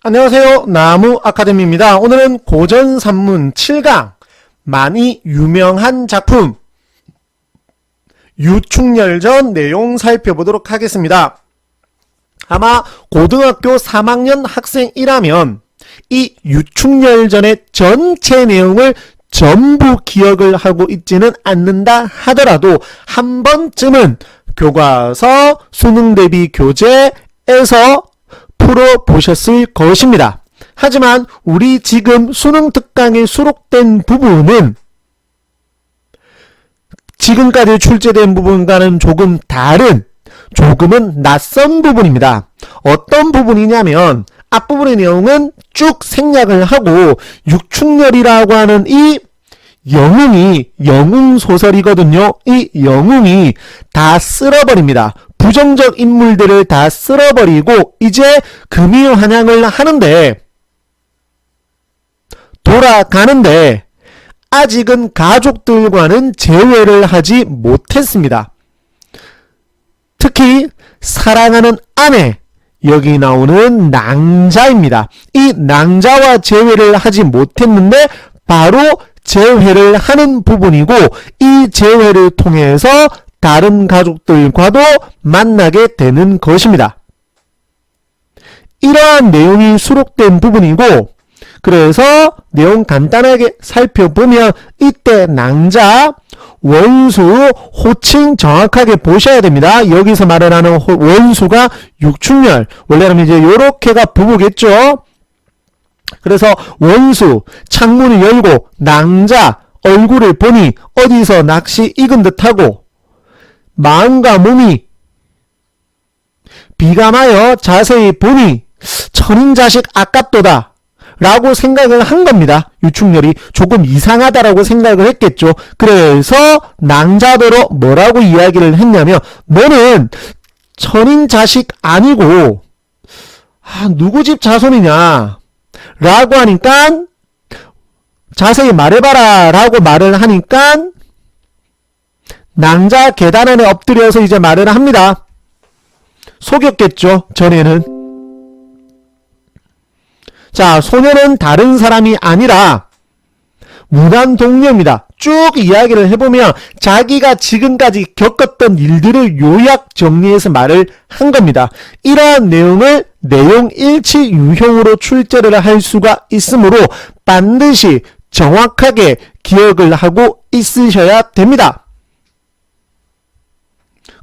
안녕하세요. 나무 아카데미입니다. 오늘은 고전 산문 7강 많이 유명한 작품 유충열전 내용 살펴보도록 하겠습니다. 아마 고등학교 3학년 학생이라면 이 유충열전의 전체 내용을 전부 기억을 하고 있지는 않는다 하더라도 한 번쯤은 교과서 수능 대비 교재에서 풀어보셨을 것입니다. 하지만 우리 지금 수능 특강에 수록된 부분은 지금까지 출제된 부분과는 조금 다른 조금은 낯선 부분입니다. 어떤 부분이냐면 앞부분의 내용은 쭉 생략을 하고 육축렬이라고 하는 이 영웅이 영웅 소설이거든요. 이 영웅이 다 쓸어버립니다. 부정적 인물들을 다 쓸어버리고 이제 금이 환영을 하는데 돌아가는데 아직은 가족들과는 재회를 하지 못했습니다. 특히 사랑하는 아내 여기 나오는 낭자입니다. 이 낭자와 재회를 하지 못했는데 바로 재회를 하는 부분이고 이 재회를 통해서 다른 가족들과도 만나게 되는 것입니다. 이러한 내용이 수록된 부분이고 그래서 내용 간단하게 살펴보면 이때 낭자 원수 호칭 정확하게 보셔야 됩니다. 여기서 말하는 원수가 육축렬 원래는 이제 요렇게가 부부겠죠. 그래서 원수 창문을 열고 낭자 얼굴을 보니 어디서 낚시 익은 듯하고 마음과 몸이 비감하여 자세히 보니 천인 자식 아깝도다 라고 생각을 한 겁니다. 유충렬이 조금 이상하다라고 생각을 했겠죠. 그래서 낭자더러 뭐라고 이야기를 했냐면 너는 천인 자식 아니고 아, 누구 집 자손이냐 라고 하니까 자세히 말해봐라 라고 말을 하니까 낭자 계단 안에 엎드려서 이제 말을 합니다. 속였겠죠, 전에는. 자, 소녀는 다른 사람이 아니라 무난 동료입니다. 쭉 이야기를 해보면 자기가 지금까지 겪었던 일들을 요약 정리해서 말을 한 겁니다. 이러한 내용을 내용 일치 유형으로 출제를 할 수가 있으므로 반드시 정확하게 기억을 하고 있으셔야 됩니다.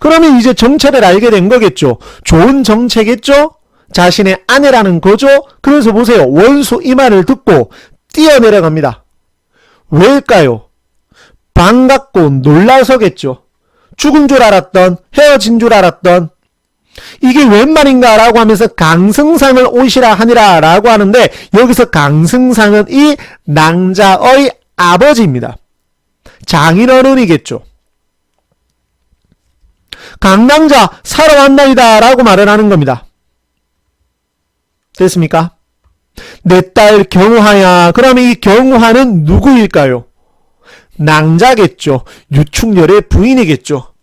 그러면 이제 정체를 알게 된 거겠죠. 좋은 정체겠죠? 자신의 아내라는 거죠? 그래서 보세요. 원수 이 말을 듣고 뛰어내려갑니다. 왜일까요? 반갑고 놀라서겠죠. 죽은 줄 알았던, 헤어진 줄 알았던, 이게 웬 말인가 라고 하면서 강승상을 오시라 하니라 라고 하는데 여기서 강승상은 이 낭자의 아버지입니다. 장인어른이겠죠. 강낭자 사러 왔나이다 라고 말을 하는 겁니다. 됐습니까? 내 딸 경화야. 그러면 이 경화는 누구일까요? 낭자겠죠. 유충렬의 부인이겠죠.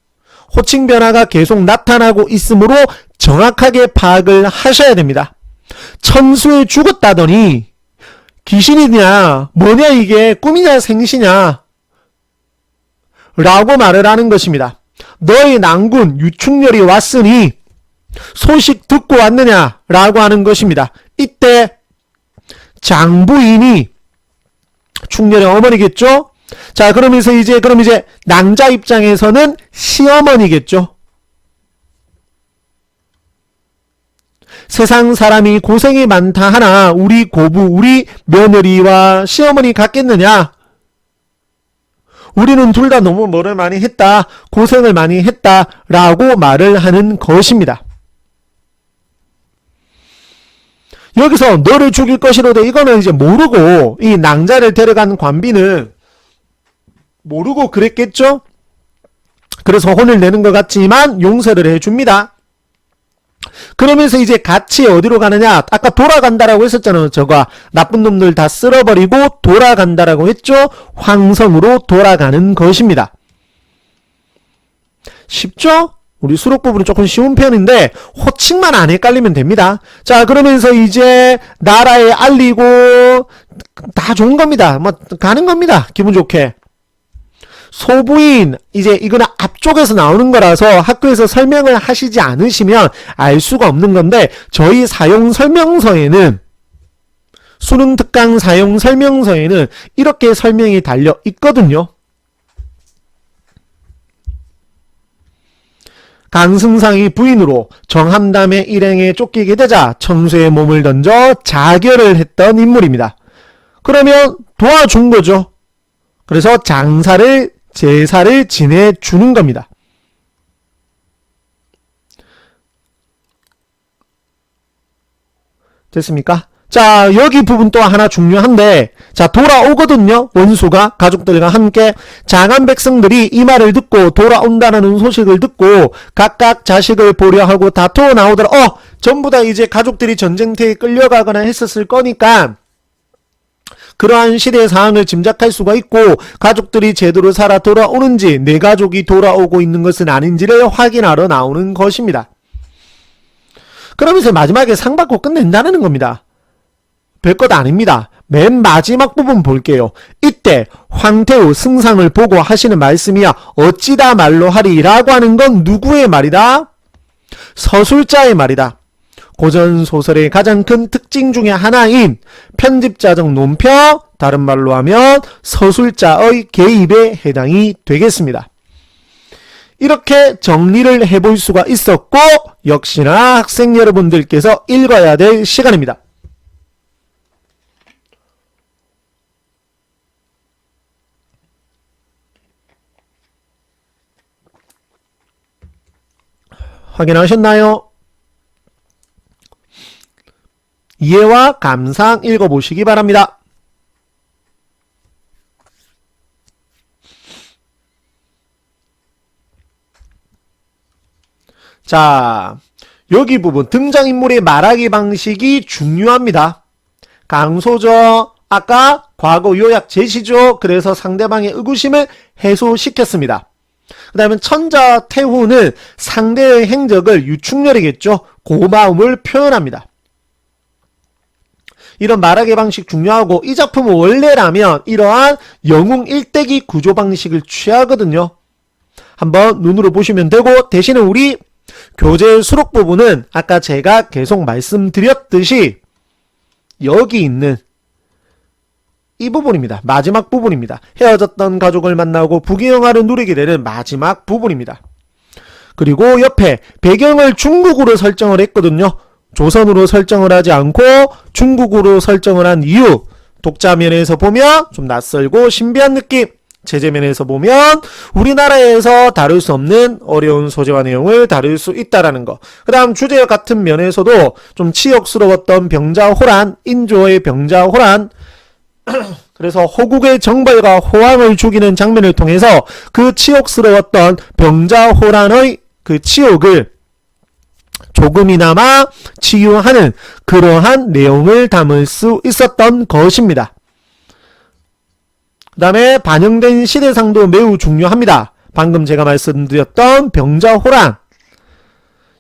호칭 변화가 계속 나타나고 있으므로 정확하게 파악을 하셔야 됩니다. 천수에 죽었다더니 귀신이냐, 뭐냐 이게 꿈이냐 생시냐 라고 말을 하는 것입니다. 너희 낭군 유충렬이 왔으니 소식 듣고 왔느냐 라고 하는 것입니다. 이때 장부인이 충렬의 어머니겠죠? 자, 그러면서 이제, 그럼 이제 낭자 입장에서는 시어머니겠죠? 세상 사람이 고생이 많다 하나 우리 고부, 우리 며느리와 시어머니 같겠느냐? 우리는 둘 다 너무 뭐를 많이 했다, 고생을 많이 했다, 라고 말을 하는 것입니다. 여기서 너를 죽일 것이로되 이거는 이제 모르고 이 낭자를 데려간 관비는 모르고 그랬겠죠? 그래서 혼을 내는 것 같지만 용서를 해줍니다. 그러면서 이제 같이 어디로 가느냐? 아까 돌아간다라고 했었잖아요. 저가 나쁜 놈들 다 쓸어버리고 돌아간다라고 했죠? 황성으로 돌아가는 것입니다. 쉽죠? 우리 수록 부분은 조금 쉬운 편인데 호칭만 안 헷갈리면 됩니다. 자 그러면서 이제 나라에 알리고 다 좋은 겁니다. 뭐 가는 겁니다. 기분 좋게. 소부인 이제 이거는 앞쪽에서 나오는 거라서 학교에서 설명을 하시지 않으시면 알 수가 없는 건데 저희 사용 설명서에는 수능 특강 사용 설명서에는 이렇게 설명이 달려 있거든요. 강승상이 부인으로 정함담의 일행에 쫓기게 되자 청수의 몸을 던져 자결을 했던 인물입니다. 그러면 도와준 거죠. 그래서 장사를 제사를 지내 주는 겁니다. 됐습니까? 자, 여기 부분 또 하나 중요한데, 자, 돌아오거든요. 원수가 가족들과 함께 장한 백성들이 이 말을 듣고 돌아온다는 소식을 듣고 각각 자식을 보려 하고 다투어 나오더라. 어, 전부 다 이제 가족들이 전쟁터에 끌려가거나 했었을 거니까 그러한 시대 상황을 짐작할 수가 있고 가족들이 제대로 살아 돌아오는지 내 가족이 돌아오고 있는 것은 아닌지를 확인하러 나오는 것입니다. 그러면서 마지막에 상 받고 끝낸다는 겁니다. 별것 아닙니다. 맨 마지막 부분 볼게요. 이때 황태우 승상을 보고 하시는 말씀이야 어찌다 말로 하리라고 하는 건 누구의 말이다? 서술자의 말이다. 고전 소설의 가장 큰 특징 중의 하나인 편집자적 논표, 다른 말로 하면 서술자의 개입에 해당이 되겠습니다. 이렇게 정리를 해볼 수가 있었고 역시나 학생 여러분들께서 읽어야 될 시간입니다. 확인하셨나요? 이해와 감상 읽어보시기 바랍니다. 자, 여기 부분 등장인물의 말하기 방식이 중요합니다. 강소죠. 아까 과거 요약 제시죠. 그래서 상대방의 의구심을 해소시켰습니다. 그 다음에 천자 태후는 상대의 행적을 유충렬이겠죠. 고마움을 표현합니다. 이런 말하기 방식 중요하고 이 작품은 원래라면 이러한 영웅 일대기 구조 방식을 취하거든요. 한번 눈으로 보시면 되고 대신에 우리 교재 수록 부분은 아까 제가 계속 말씀드렸듯이 여기 있는 이 부분입니다. 마지막 부분입니다. 헤어졌던 가족을 만나고 부귀영화를 누리게 되는 마지막 부분입니다. 그리고 옆에 배경을 중국으로 설정을 했거든요. 조선으로 설정을 하지 않고 중국으로 설정을 한 이유 독자 면에서 보면 좀 낯설고 신비한 느낌 제재 면에서 보면 우리나라에서 다룰 수 없는 어려운 소재와 내용을 다룰 수 있다라는 거. 그 다음 주제 같은 면에서도 좀 치욕스러웠던 병자호란, 인조의 병자호란, 그래서 호국의 정벌과 호황을 죽이는 장면을 통해서 그 치욕스러웠던 병자호란의 그 치욕을 조금이나마 치유하는 그러한 내용을 담을 수 있었던 것입니다. 그 다음에 반영된 시대상도 매우 중요합니다. 방금 제가 말씀드렸던 병자호란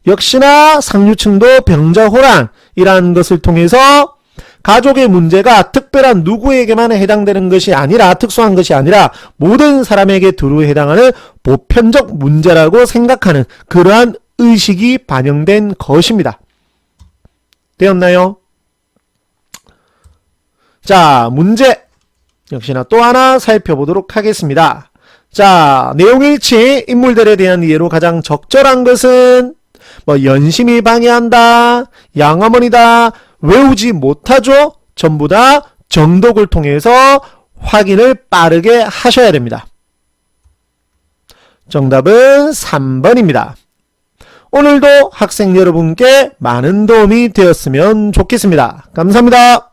역시나 상류층도 병자호란이라는 것을 통해서 가족의 문제가 특별한 누구에게만 해당되는 것이 아니라 특수한 것이 아니라 모든 사람에게 두루 해당하는 보편적 문제라고 생각하는 그러한 의식이 반영된 것입니다. 되었나요? 자, 문제. 역시나 또 하나 살펴보도록 하겠습니다. 자, 내용 일치 인물들에 대한 이해로 가장 적절한 것은 뭐 연심이 방해한다, 양어머니다, 외우지 못하죠? 전부 다 정독을 통해서 확인을 빠르게 하셔야 됩니다. 정답은 3번입니다. 오늘도 학생 여러분께 많은 도움이 되었으면 좋겠습니다. 감사합니다.